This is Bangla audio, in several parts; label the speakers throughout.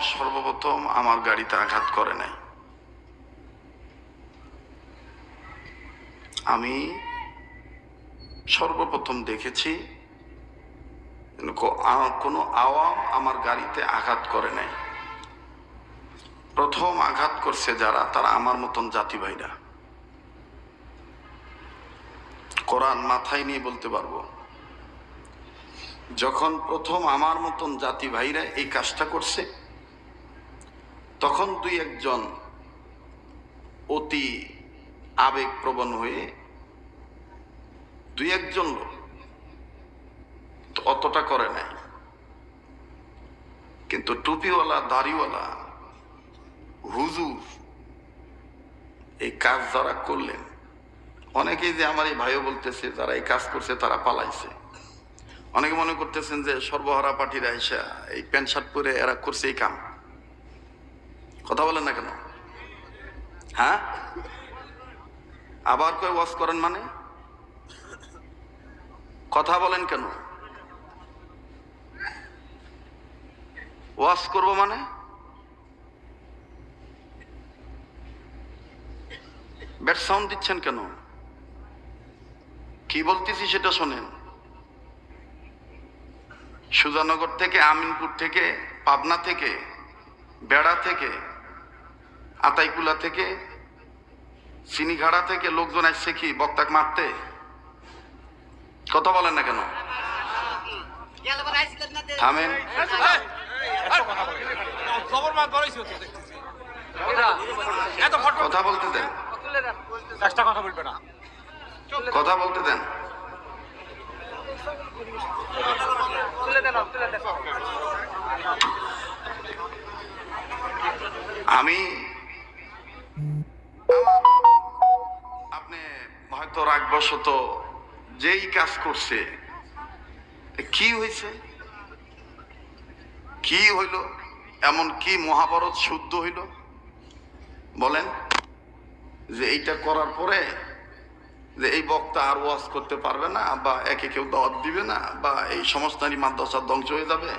Speaker 1: সর্বপ্রথম আমার গাড়িতে আঘাত করে নাই। আমি সর্বপ্রথম দেখেছি কোনো আওয়াম আমার গাড়িতে আঘাত করে নাই। প্রথম আঘাত করছে যারা, তারা আমার মতন জাতি ভাইরা। কোরআন মাথায় নিয়ে বলতে পারব। যখন প্রথম আমার মতন জাতি ভাইরা এই কাজটা করছে, তখন দুই একজন অতি আবেগপ্রবণ হয়ে দুই একজন লোক অতটা করে নাই। কিন্তু টুপিওয়ালা, দাড়িওয়ালা, হুজুর এই কাজ যারা করলেন, অনেকেই যে আমার এই ভাইও বলতেছে, যারা এই কাজ করছে তারা পালাইছে। অনেকে মনে করতেছেন যে সর্বহারা পার্টিরা এসা এই প্যান্ট শার্ট পরে এরা করছে এই কাম। কথা বলেন না কেন? হ্যাঁ? আবার কই ওয়াশ করেন মানে? কথা বলেন কেন? ওয়াশ করব মানে? ব্যাট সাউন্ড দিচ্ছেন কেন? কি বলতেছি সেটা শোনেন। সুজানগর থেকে আমিনপুর থেকে পাবনা থেকে বেড়া থেকে আতাইকুলা থেকে চিনিঘাড়া থেকে লোকজন আসছে কি বক্তাক মারতে? কথা বলেন না কেন? থামেন। কথা বলতে দেন।
Speaker 2: কথা
Speaker 1: বলতে দেন। আমি আপনি হয়তো রাগবশত যেই কাজ করছে কি হয়েছে? কি হইল? এমন কি মহাভারত শুদ্ধ হইল? বলেন যে এইটা করার পরে যে এই বক্তা আর ওয়াজ করতে পারবে না, বা একে কেউ দাওয়াত দিবে না, বা এই সমস্তারই মাদ্রাসা ধ্বংস হয়ে যাবে।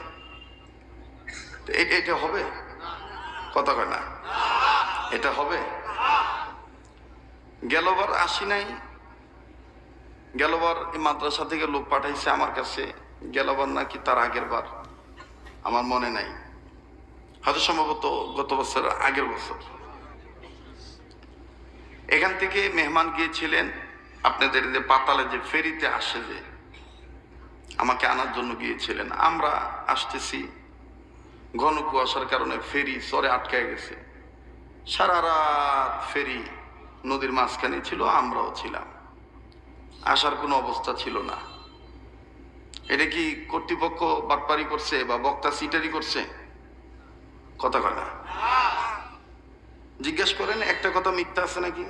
Speaker 1: এটা হবে? কথা কয় না। এটা হবে? গেলবার আসি নাই। গেলবার এই মাদ্রাসা থেকে লোক পাঠাইছে আমার কাছে। গেলবার নাকি তার আগের বার। আমার মনে নাই। হয়তো সম্ভবত গত বছর আগের বছর। এখান থেকে মেহমান গিয়েছিলেন। আপনাদের যে পাতালে যে ফেরিতে আসে যে আমাকে আনার জন্য গিয়েছিলেন। আমরা আসতেছি ঘন কুয়াশার কারণে ফেরি সরে আটকায় গেছে। সারা রাত ফেরি নদীর মাঝখানে ছিল আমরাও ছিলাম। আসার কোনো অবস্থা ছিল না। এটা কি কর্তৃপক্ষ বাটপারি করছে বা বক্তা সিটারি করছে? কথা না। জিজ্ঞেস করেন একটা কথা মিথ্যা আছে নাকি?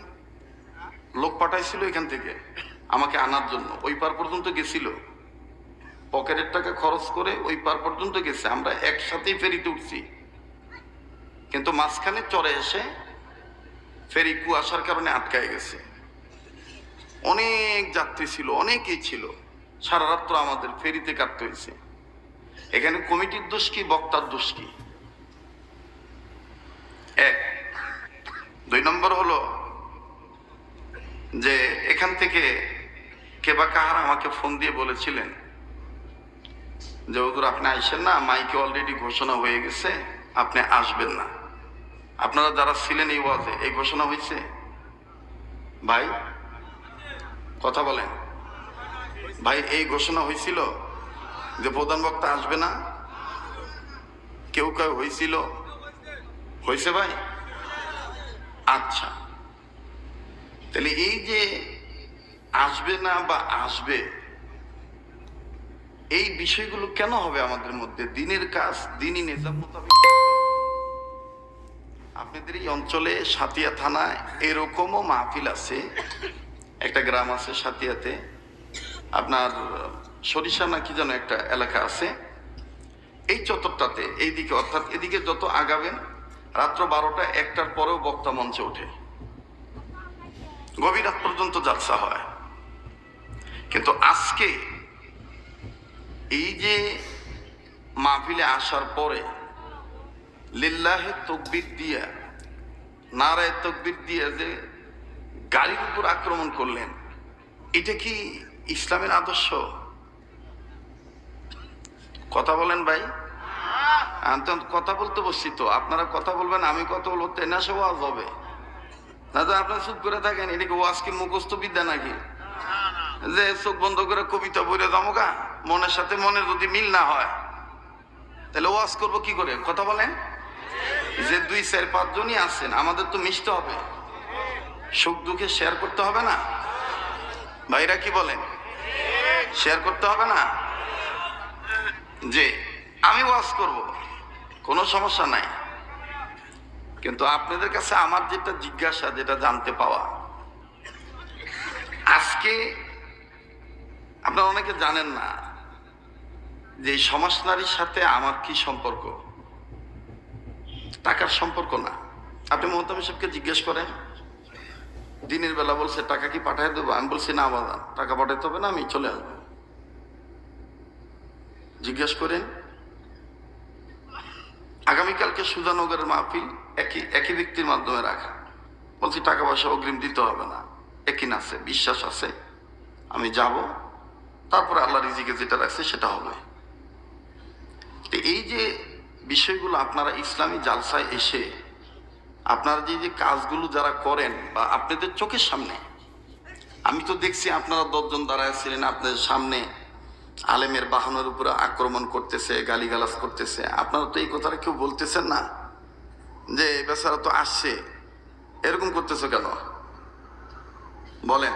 Speaker 1: লোক পাঠাইছিল এখান থেকে, আমাকে আনার জন্য। ওই পার পর্যন্ত গেছিল। পকেটের টাকা খরচ করে ওই পার পর্যন্ত গেছে। আমরা একসাথেই ফেরিতে উঠছি। কিন্তু মাঝখানে চড়ে এসে ফেরি কুয়াশার কারণে আটকায় গেছে। অনেক যাত্রী ছিল, অনেকেই ছিল। সারা রাত্র আমাদের ফেরিতে কাটতে হয়েছে। এখানে কমিটির দোষ কি, বক্তার দোষ কি? এক। দুই নম্বর হলো যে এখান থেকে কে বা কাহার আমাকে ফোন দিয়ে বলেছিলেন যে, হুজুর, আপনি আইসেন না, মাইকে অলরেডি ঘোষণা হয়ে গেছে, আপনি আসবেন না। আপনারা যারা ছিলেন এই ওয়াজে, এই ঘোষণা হয়েছে? ভাই, কথা বলেন। ভাই, এই ঘোষণা হয়েছিল যে, প্রধান বক্তা আসবে না? কেউ কেউ হয়েছিল? হয়েছে ভাই? আচ্ছা। তাহলে এই যে আসবে না বা আসবে, এই বিষয়গুলো কেন হবে আমাদের মধ্যে? দিনের কাজ, দিনই নিজাম মোতাবেক। আপনাদের এই অঞ্চলে সাতিয়া থানায় এরকমও মাহফিল আছে। একটা গ্রাম আছে সাতিয়াতে। আপনার সরিষা না কি যেন একটা এলাকা আছে। এই চত্বরটাতে, এইদিকে, অর্থাৎ এদিকে যত আগাবেন, রাত্র বারোটা একটার পরেও বক্তা মঞ্চে ওঠে। গভীর রাত পর্যন্ত জালসা হয়। কিন্তু আজকে এই যে মাহফিলে আসার পরে লিল্লাহে তকবির দিয়া নারায় তকবির দিয়া যে গাড়ির উপর আক্রমণ করলেন এটা কি ইসলামের আদর্শ? কথা বলেন ভাই। কথা বলতে বসছি তো। আপনারা কথা বলবেন আমি কথা বলব তেনা ওয়াজ হবে। না তো আপনারা চুপ করে থাকেন, এটা কি ওয়াজ কি মুখস্থ বিদ্যা নাকি? যে চোখ বন্ধ করে কবিতা বইরে জমকা মনের সাথে মনের যদি মিল না হয়। তাহলে ওয়াজ করব কি করে? কথা বলেন। যে দুই, চার, পাঁচজনই আছেন, আমাদের তো মিশতে হবে। সুখ দুঃখে শেয়ার করতে হবে না? ভাইরা কি বলেন? শেয়ার করতে হবে না? যে আমি ওয়াজ করব, কোনো সমস্যা নাই। কিন্তু আপনাদের কাছে আমার যেটা জিজ্ঞাসা, যেটা জানতে পাওয়া, আজকে আপনারা অনেকে জানেন না যে এই সমাজ নারীর সাথে আমার কি সম্পর্ক? টাকার সম্পর্ক না। আপনি মহতামি সাহেবকে জিজ্ঞেস করেন, দিনের বেলা বলছে, টাকা কি পাঠায় দেবো? আমি বলছি, না বাবা, টাকা পাঠাইতে হবে না, আমি চলে আসব। জিজ্ঞেস করেন আগামীকালকে সুজানগরের মাহফিল একই একই ব্যক্তির মাধ্যমে রাখা। বলছি টাকা পয়সা অগ্রিম দিতে হবে না। একই আছে বিশ্বাস আছে, আমি যাব। তারপরে আল্লাহ রিজিকে যেটা রাখছে সেটা হবে। তো এই যে বিষয়গুলো আপনারা ইসলামী জালসায় এসে আপনারা যে যে কাজগুলো যারা করেন বা আপনাদের চোখের সামনে, আমি তো দেখছি আপনারা দশজন দাঁড়ায় ছিলেন আপনাদের সামনে আলেমের বাহনের উপরে আক্রমণ করতেছে, গালিগালাজ করতেছে। আপনারা তো এই কথাটা কেউ বলতেছেন না? যে বেচারা তো আসছে। এরকম করতেছে কেন? বলেন।